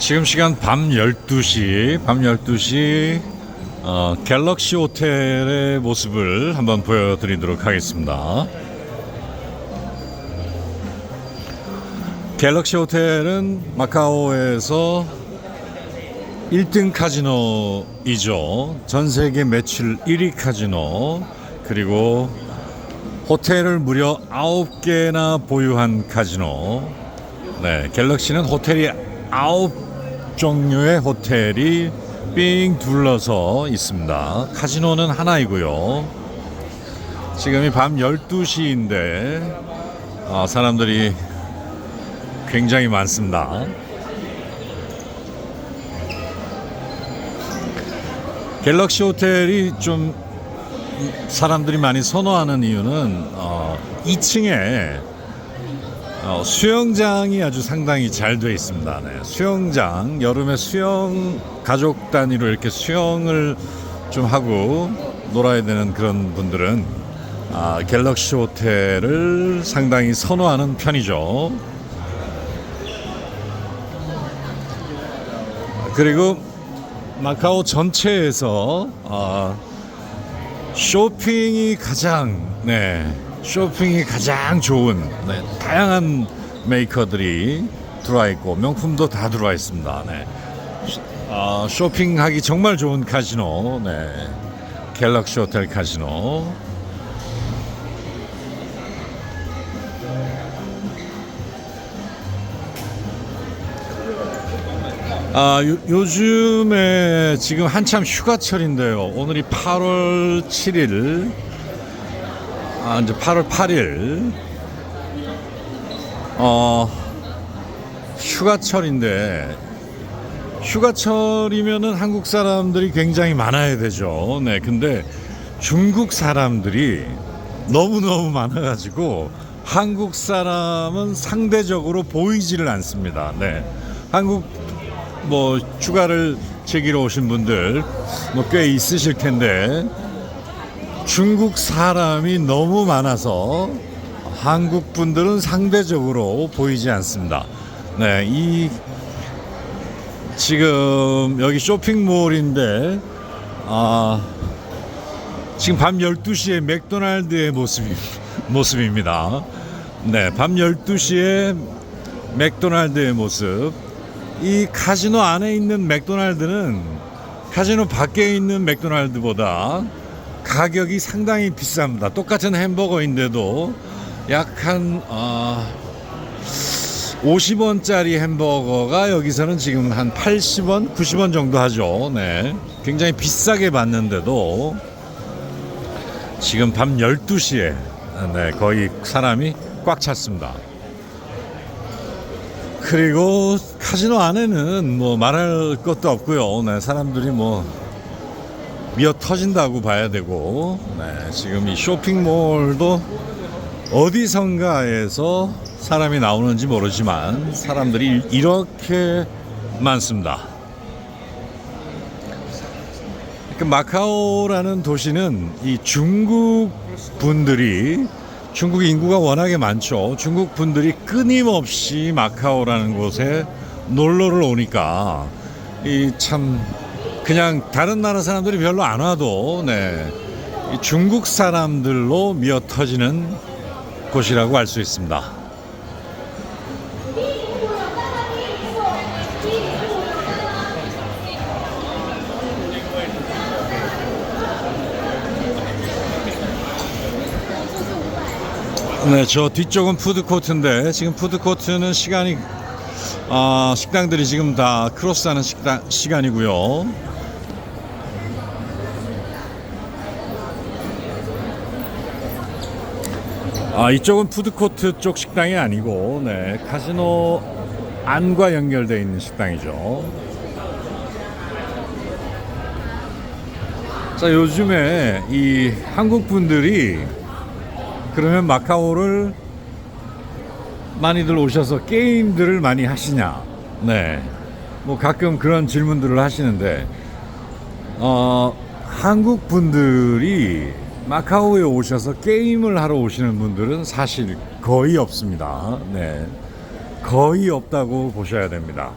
지금 시간 밤 12시, 밤 12시 어, 갤럭시 호텔의 모습을 한번 보여드리도록 하겠습니다. 갤럭시 호텔은 마카오에서 1등 카지노이죠. 전 세계 매출 1위 카지노. 그리고 호텔을 무려 9개나 보유한 카지노. 네, 갤럭시는 호텔이 9 종류의 호텔이 삥 둘러서 있습니다. 카지노는 하나이고요. 지금이 밤 12시인데 아, 사람들이 굉장히 많습니다. 갤럭시 호텔이 좀 사람들이 많이 선호하는 이유는 어, 2층에 어, 수영장이 아주 상당히 잘 되어 있습니다. 네, 수영장 여름에 수영 가족 단위로 이렇게 수영을 좀 하고 놀아야 되는 그런 분들은 아, 갤럭시 호텔을 상당히 선호하는 편이죠. 그리고 마카오 전체에서 아, 쇼핑이 가장 네 쇼핑이 가장 좋은 네, 다양한 메이커들이 들어와 있고 명품도 다 들어와 있습니다. 네. 시- 아, 쇼핑하기 정말 좋은 카지노 네. 갤럭시 호텔 카지노 아, 요, 요즘에 지금 한참 휴가철인데요. 오늘이 8월 7일, 아, 이제 8월 8일, 어, 휴가철인데, 휴가철이면은 한국 사람들이 굉장히 많아야 되죠. 네, 근데 중국 사람들이 너무 너무 많아가지고 한국 사람은 상대적으로 보이지를 않습니다. 네. 한국 뭐 휴가를 즐기러 오신 분들 뭐 꽤 있으실 텐데 중국 사람이 너무 많아서 한국 분들은 상대적으로 보이지 않습니다. 네, 이 지금 여기 쇼핑몰인데 아 지금 밤 12시에 맥도날드의 모습이 모습입니다. 네, 밤 12시에 맥도날드의 모습. 이 카지노 안에 있는 맥도날드는 카지노 밖에 있는 맥도날드보다 가격이 상당히 비쌉니다. 똑같은 햄버거인데도 약한 어, 50원짜리 햄버거가 여기서는 지금 한 80원, 90원 정도 하죠. 네. 굉장히 비싸게 받는데도 지금 밤 12시에 네, 거의 사람이 꽉 찼습니다. 그리고 카지노 안에는 뭐 말할 것도 없고요. 네, 사람들이 뭐 미어 터진다고 봐야 되고, 네, 지금 이 쇼핑몰도 어디선가에서 사람이 나오는지 모르지만 사람들이 이렇게 많습니다. 그 마카오라는 도시는 이 중국 분들이 중국 인구가 워낙에 많죠. 중국 분들이 끊임없이 마카오라는 곳에 놀러를 오니까 이 참 그냥 다른 나라 사람들이 별로 안 와도 네. 이 중국 사람들로 미어 터지는 곳이라고 할수 있습니다. 네, 저 뒤쪽은 푸드코트인데 지금 푸드코트는 시간이 아, 식당들이 지금 다 크로스하는 식당 시간이고요. 아, 이쪽은 푸드코트 쪽 식당이 아니고 네, 카지노 안과 연결되어 있는 식당이죠. 자, 요즘에 이 한국 분들이 그러면 마카오를 많이들 오셔서 게임들을 많이 하시냐? 네. 뭐 가끔 그런 질문들을 하시는데, 어, 한국 분들이 마카오에 오셔서 게임을 하러 오시는 분들은 사실 거의 없습니다. 네. 거의 없다고 보셔야 됩니다.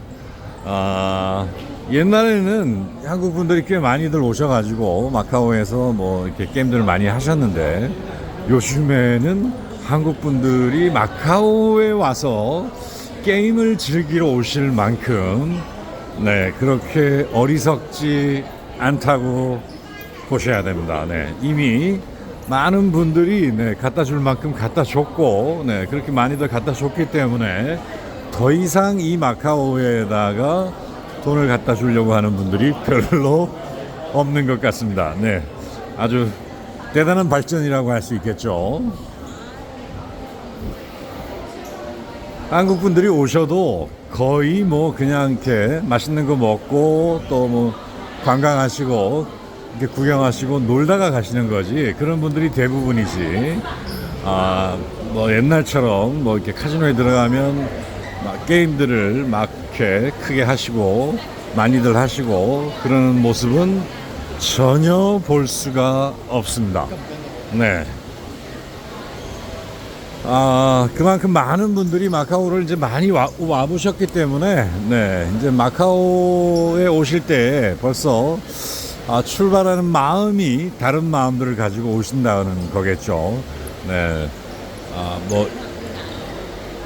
아, 옛날에는 한국 분들이 꽤 많이들 오셔가지고 마카오에서 뭐 이렇게 게임들을 많이 하셨는데 요즘에는 한국 분들이 마카오에 와서 게임을 즐기러 오실 만큼 네 그렇게 어리석지 않다고 보셔야 됩니다. 네 이미 많은 분들이 네 갖다 줄 만큼 갖다 줬고 네 그렇게 많이들 갖다 줬기 때문에 더 이상 이 마카오에다가 돈을 갖다 주려고 하는 분들이 별로 없는 것 같습니다. 네. 아주 대단한 발전이라고 할 수 있겠죠. 한국 분들이 오셔도 거의 뭐 그냥 이렇게 맛있는 거 먹고 또 뭐 관광하시고 이렇게 구경하시고 놀다가 가시는 거지 그런 분들이 대부분이지 아 뭐 옛날처럼 뭐 이렇게 카지노에 들어가면 막 게임들을 막 이렇게 크게 하시고 많이들 하시고 그러는 모습은 전혀 볼 수가 없습니다. 네. 아, 그만큼 많은 분들이 마카오를 이제 많이 와, 와보셨기 때문에, 네, 이제 마카오에 오실 때 벌써 아, 출발하는 마음이 다른 마음들을 가지고 오신다는 거겠죠. 네. 아, 뭐,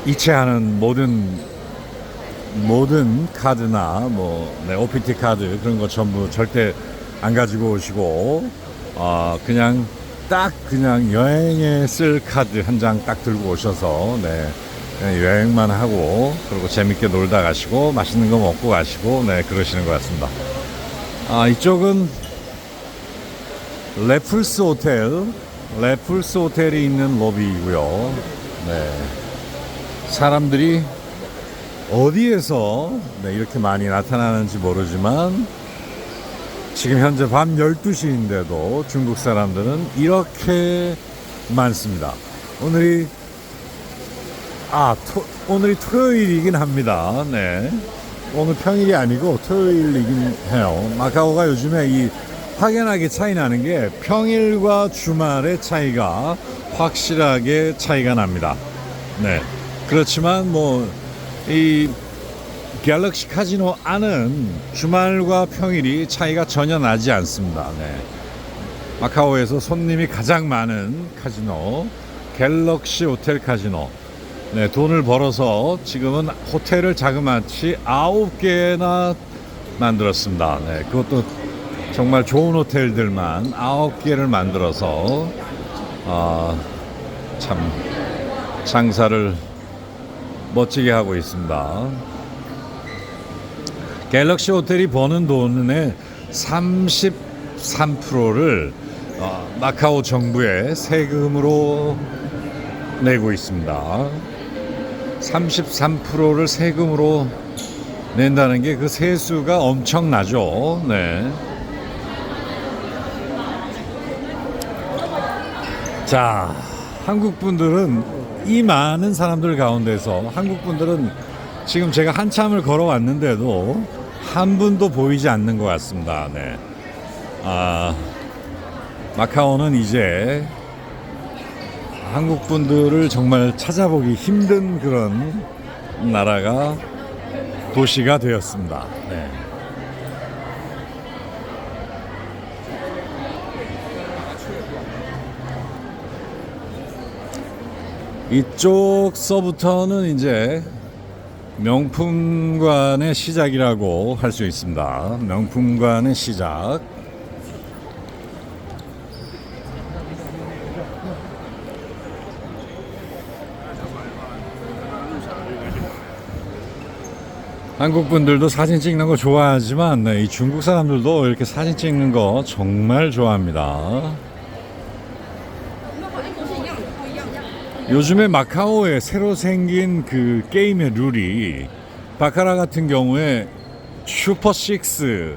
이체하는 모든, 모든 카드나 뭐, 네, OPT 카드 그런 거 전부 절대 안 가지고 오시고, 아, 그냥 딱 그냥 여행에 쓸 카드 한 장 딱 들고 오셔서 네 여행만 하고 그리고 재밌게 놀다 가시고 맛있는 거 먹고 가시고 네 그러시는 것 같습니다. 아 이쪽은 레플스 호텔 레플스 호텔이 있는 로비이고요. 네 사람들이 어디에서 네, 이렇게 많이 나타나는지 모르지만 지금 현재 밤 12시인데도 중국 사람들은 이렇게 많습니다. 오늘이 아 토, 오늘이 토요일이긴 합니다. 네. 오늘 평일이 아니고 토요일이긴 해요. 마카오가 요즘에 이 확연하게 차이 나는 게 평일과 주말의 차이가 확실하게 차이가 납니다. 네. 그렇지만 뭐 이 갤럭시 카지노 안은 주말과 평일이 차이가 전혀 나지 않습니다. 네. 마카오에서 손님이 가장 많은 카지노 갤럭시 호텔 카지노. 네, 돈을 벌어서 지금은 호텔을 자그마치 아홉 개나 만들었습니다. 네, 그것도 정말 좋은 호텔들만 아홉 개를 만들어서 아, 참 장사를 멋지게 하고 있습니다. 갤럭시 호텔이 버는 돈의 33%를 어, 마카오 정부에 세금으로 내고 있습니다. 33%를 세금으로 낸다는 게 그 세수가 엄청나죠. 네. 자, 한국 분들은 이 많은 사람들 가운데서 한국 분들은 지금 제가 한참을 걸어왔는데도 한 분도 보이지 않는 것 같습니다. 네. 아, 마카오는 이제 한국 분들을 정말 찾아보기 힘든 그런 나라가 도시가 되었습니다. 네. 이쪽 서부터는 이제 명품관의 시작이라고 할 수 있습니다. 명품관의 시작. 한국 분들도 사진 찍는 거 좋아하지만 네, 이 중국 사람들도 이렇게 사진 찍는 거 정말 좋아합니다. 요즘에 마카오에 새로 생긴 그 게임의 룰이 바카라 같은 경우에 슈퍼 식스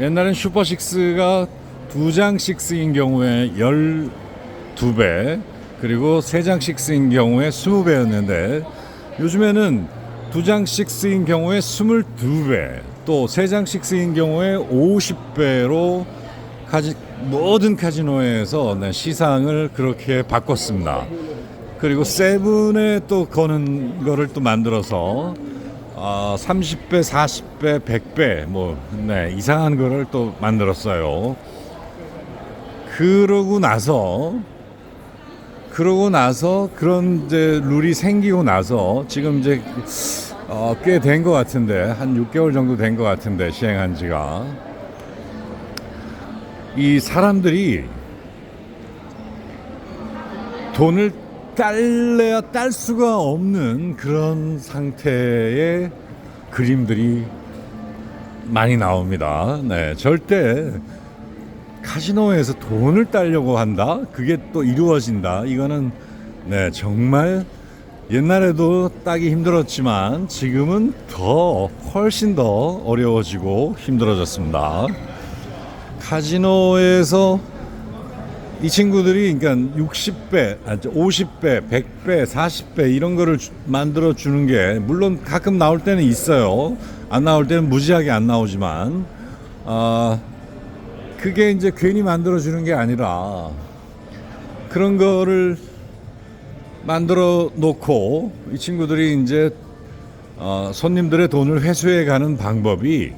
옛날엔 슈퍼 식스가 두 장 식스인 경우에 12배 그리고 세 장 식스인 경우에 20배였는데 요즘에는 두 장 식스인 경우에 22배 또 세 장 식스인 경우에 50배로 카지, 모든 카지노에서 네, 시상을 그렇게 바꿨습니다. 그리고 세븐에 또 거는 거를 또 만들어서 어, 30배, 40배, 100배 뭐 네, 이상한 거를 또 만들었어요. 그러고 나서 그러고 나서 그런 이제 룰이 생기고 나서 지금 이제 어, 꽤 된 것 같은데 한 6개월 정도 된 것 같은데 시행한 지가 이 사람들이 돈을 딸래야 딸 수가 없는 그런 상태의 그림들이 많이 나옵니다. 네, 절대 카지노에서 돈을 따려고 한다. 그게 또 이루어진다. 이거는 네, 정말 옛날에도 따기 힘들었지만 지금은 더 훨씬 더 어려워지고 힘들어졌습니다. 카지노에서 이 친구들이 그러니까 60배, 아, 50배, 100배, 40배 이런 거를 주- 만들어 주는 게 물론 가끔 나올 때는 있어요. 안 나올 때는 무지하게 안 나오지만 아 그게 이제 괜히 만들어 주는 게 아니라 그런 거를 만들어 놓고 이 친구들이 이제 어, 손님들의 돈을 회수해 가는 방법이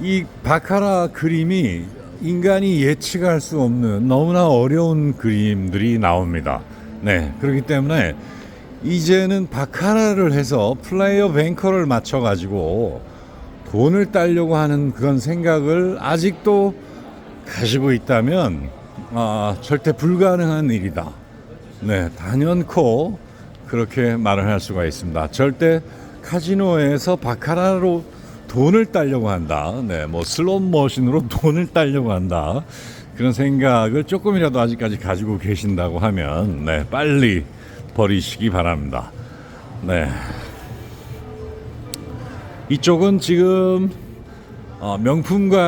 이 바카라 그림이 인간이 예측할 수 없는 너무나 어려운 그림들이 나옵니다. 네, 그렇기 때문에 이제는 바카라를 해서 플레이어 뱅커를 맞춰 가지고 돈을 따려고 하는 그런 생각을 아직도 가지고 있다면 아, 절대 불가능한 일이다. 네, 단연코 그렇게 말을 할 수가 있습니다. 절대 카지노에서 바카라로 돈을 따려고 한다. 네, 뭐 슬롯 머신으로 돈을 따려고 한다. 그런 생각을 조금이라도 아직까지 가지고 계신다고 하면 네, 빨리 버리시기 바랍니다. 네. 이쪽은 지금 어, 명품과